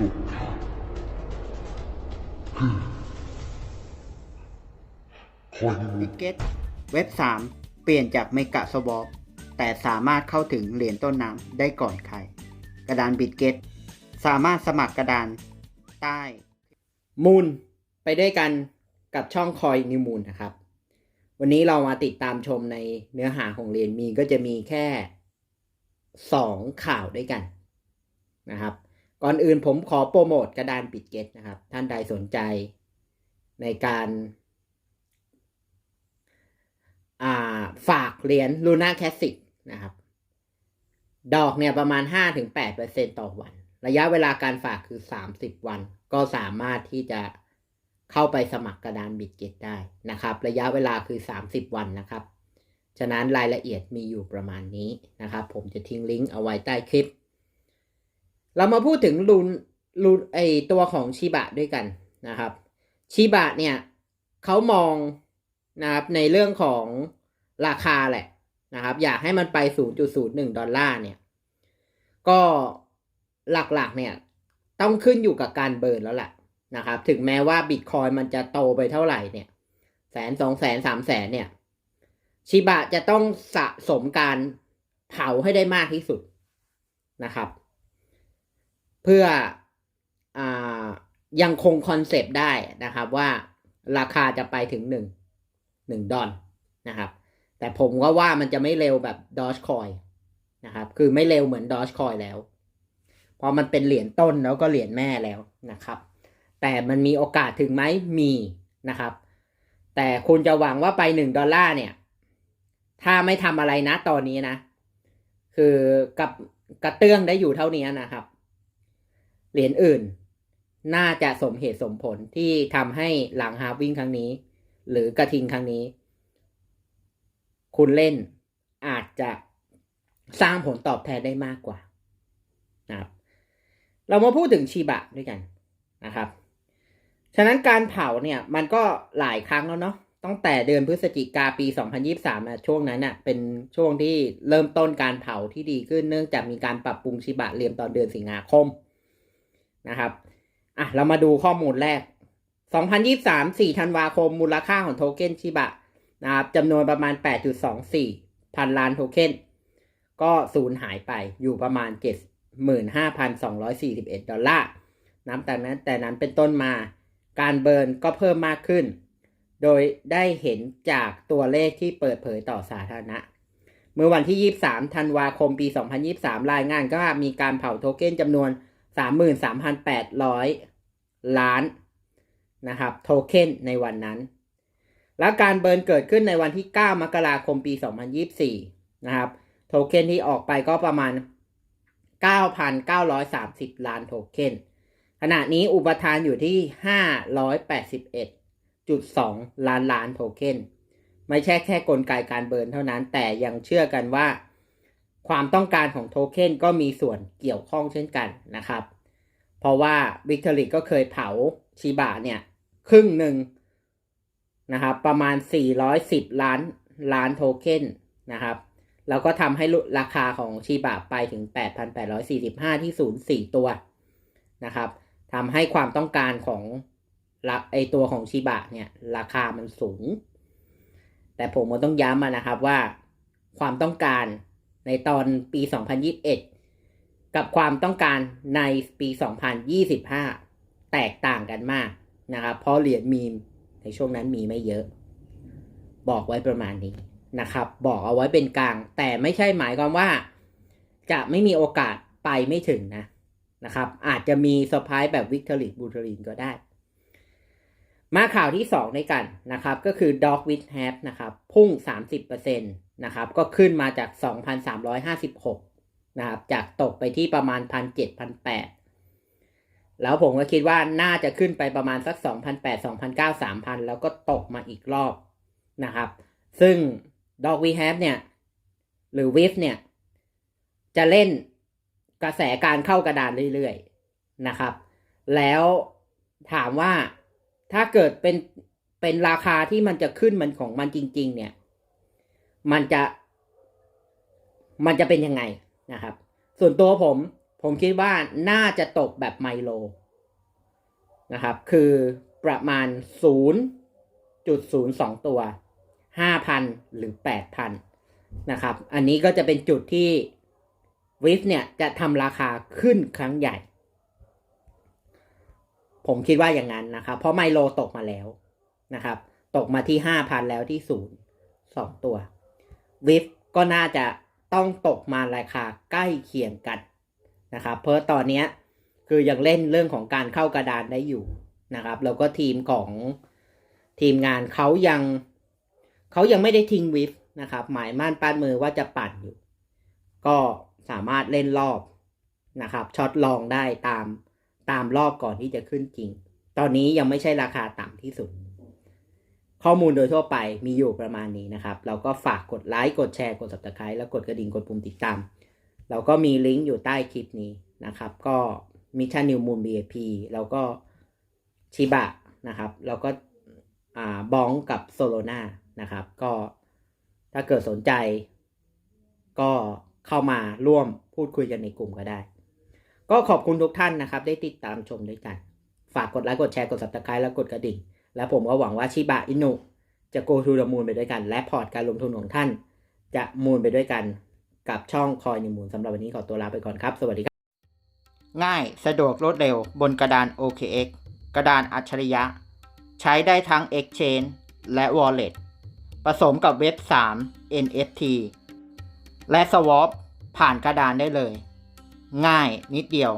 สุดท้ายคือคอยนิบิมิตตเกตเว็บ 3 เปลี่ยนจากเมกะสวอปแต่สามารถเข้าถึงเหรียญต้นน้ำได้ก่อนใคร กระดานบิตเกตสามารถสมัครกระดานใต้ มูลไปด้วยกันกับช่องคอยนิวมูลนะครับ วันนี้เรามาติดตามชมในเนื้อหาของเรียนมีก็จะมีแค่สองข่าวด้วยกันนะครับ ก่อนอื่นผมขอโปรโมทกระดานบิตเกตนะครับ ท่านใดสนใจในการาฝากเหรียญลูน่าแคสสิกนะครับ ดอกเนี่ยประมาณ 5-8%ต่อวัน ระยะเวลาการฝากคือ 30 วัน ก็สามารถที่จะเข้าไปสมัครกระดานบิตเกตได้นะครับ ระยะเวลาคือ 30 วันนะครับ ฉะนั้นรายละเอียดมีอยู่ประมาณนี้นะครับ ผมจะทิ้งลิงก์เอาไว้ใต้คลิป เรามาพูดถึงลูนลูนไอตัวของชิบะด้วยกันนะครับชิบะเนี่ยเขามองนะครับในเรื่องของราคาแหละนะครับ อยากให้มันไป 0.01 ดอลลาร์เนี่ย ก็หลักๆเนี่ยต้องขึ้นอยู่กับการเบิร์นแล้วแหละนะครับ ถึงแม้ว่าบิตคอยมันจะโตไปเท่าไหร่เนี่ยแสนสองแสนสามแสนเนี่ยชิบะจะต้องสะสมการเผาให้ได้มากที่สุดนะครับ เพื่ออยังคงคอนเซปต์ได้นะครับว่าราคาจะไปถึงหนึ่งหนึ่งดอลนะครับ แต่ผมก็ว่ามันจะไม่เร็วแบบดอ g คอยนะครับ คือไม่เร็วเหมือนดอ g คอยแล้วพราะมันเป็นเหรียญต้นแล้วก็เหรียญแม่แล้วนะครับ แต่มันมีโอกาสถึงไหมมีนะครับ แต่คุณจะหวังว่าไปหนึ่งดอลลาร์เนี่ย ถ้าไม่ทำอะไรนะตอนนี้นะ คือกับกระเตื้องได้อยู่เท่านี้นะครับ เหรียญอื่น น่าจะสมเหตุสมผลที่ทำให้หลังฮาวิ่งครั้งนี้ หรือกระทิงครั้งนี้ คุณเล่นอาจจะสร้างผลตอบแทนได้มากกว่านะครับ เรามาพูดถึงชีบะด้วยกันนะครับ ฉะนั้นการเผาเนี่ยมันก็หลายครั้งแล้วเนาะตั้งแต่เดือนพฤศจิกาปี 2023นะช่วงนั้นน่ะเป็นช่วงที่เริ่มต้นการเผาที่ดีขึ้นเนื่องจากมีการปรับปรุงชิบะเรียมตอนเดือนสิงหาคม นะครับอะเรามาดูข้อมูลแรก 2023 4ธันวาคม มูลค่าของโทเค็นชิบะนะครับจำนวนประมาณ 8.24 พันล้านโทเค็นก็สูญหายไปอยู่ประมาณ 75,241 ดอลลาร์นับแต่นั้นแต่นั้นเป็นต้นมาการเบิร์นก็เพิ่มมากขึ้น โดยได้เห็นจากตัวเลขที่เปิดเผยต่อสาธารณะ เมื่อวันที่ 23 ธันวาคม ปี 2023 รายงานก็มีการเผาโทเค็นจำนวน 33,800ล้านนะครับโทเค็นในวันนั้น และการเบิร์นเกิดขึ้นในวันที่ 9 มกราคมปี 2024 นะครับโทเค็นที่ออกไปก็ประมาณ 9,930 ล้านโทเค็นขณะนี้อุปทานอยู่ที่ 581.2 ล้านล้านโทเค็นไม่ใช่แค่กลไกการเบิร์นเท่านั้นแต่ยังเชื่อกันว่า ความต้องการของโทเค็นก็มีส่วนเกี่ยวข้องเช่นกันนะครับ เพราะว่า v i c t o r y ก็เคยเผาชิบะเนี่ยครึ่งหนึ่งนะครับประมาณ 410 ล้านล้านโทเค็นนะครับแล้วก็ทำให้ราคาของชิบะไปถึง 8,845 ที่ศูนย์สี่ตัวนะครับทำให้ความต้องการของไอตัวของชิบะเนี่ยราคามันสูง แต่ผมก็ต้องย้ำมานะครับว่าความต้องการ ในตอนปี 2021 กับความต้องการในปี 2025 แตกต่างกันมากนะครับ เพราะเหรียญมีมในช่วงนั้นมีไม่เยอะ บอกไว้ประมาณนี้นะครับ บอกเอาไว้เป็นกลาง แต่ไม่ใช่หมายความว่า จะไม่มีโอกาสไปไม่ถึงนะนะครับ อาจจะมีเซอร์ไพรส์แบบวิกตอรีบูทรีนก็ได้ มาข่าวที่2ในกันนะครับ ก็คือ Dog with h a p นะครับพุ่ง 30%นะครับก็ขึ้นมาจาก 2,356 นะครับจากตกไปที่ประมาณ 1,700-1,800 แล้วผมก็คิดว่าน่าจะขึ้นไปประมาณสัก 2,800 2,900 3,000 แล้วก็ตกมาอีกรอบนะครับ ซึ่ง Dog with h a p เนี่ย หรือ WIF เนี่ย จะเล่นกระแสการเข้ากระดานเรื่อยๆนะครับ แล้วถามว่า ถ้าเกิดเป็นเป็นราคาที่มันจะขึ้นมันของมันจริง ๆ เนี่ย มันจะ มันจะเป็นยังไงนะครับ ส่วนตัวผม ผมคิดว่าน่าจะตกแบบไมโลนะครับ คือประมาณ 0.02 ตัว 5,000 หรือ 8,000 นะครับ อันนี้ก็จะเป็นจุดที่วิฟเนี่ยจะทำราคาขึ้นครั้งใหญ่ ผมคิดว่าอย่างนั้นนะครับ เพราะไมโลตกมาแล้วนะครับ ตกมาที่5,000แล้วที่0 2ตัววิฟก็น่าจะต้องตกมาราคาใกล้เคียงกันนะครับ เพราะตอนนี้คือยังเล่นเรื่องของการเข้ากระดานได้อยู่นะครับ แล้วก็ทีมของทีมงานเขายังเขายังไม่ได้ทิ้งวิฟนะครับ หมายมั่นปั้นมือว่าจะปั่นอยู่ ก็สามารถเล่นรอบนะครับ ช็อตลองได้ตาม ตามรอบก่อนที่จะขึ้นจริง ตอนนี้ยังไม่ใช่ราคาต่ำที่สุด ข้อมูลโดยทั่วไปมีอยู่ประมาณนี้นะครับ เราก็ฝากกดไลค์ กดแชร์ กด subscribe แล้วกดกระดิ่ง กดปุ่มติดตาม เราก็มีลิงก์อยู่ใต้คลิปนี้นะครับ ก็มิชชั่นนิวมูล BAP แล้วก็ชิบะนะครับ แล้วก็อ่าบองกับโซโลนานะครับ ก็ถ้าเกิดสนใจก็เข้ามาร่วมพูดคุยกันในกลุ่มก็ได้ ก็ขอบคุณทุกท่านนะครับ ได้ติดตามชมด้วยกัน ฝากกดไลค์กดแชร์กด subscribe แล้วกดกระดิ่ง และผมก็หวังว่าชิบะอินุจะ go to the moon ไปด้วยกัน และพอร์ตการลงทุนของท่าน จะมูนไปด้วยกันกับช่องคอยนิมูลสำหรับวันนี้ขอตัวลาไปก่อนครับ สวัสดีครับ ง่ายสะดวกรวดเร็วบนกระดาน OKX กระดานอัจฉริยะ ใช้ได้ทั้ง Exchange และ Wallet ผสมกับเว็บ 3 NFT และ Swap ผ่านกระดานได้เลย ง่ายนิดเดียว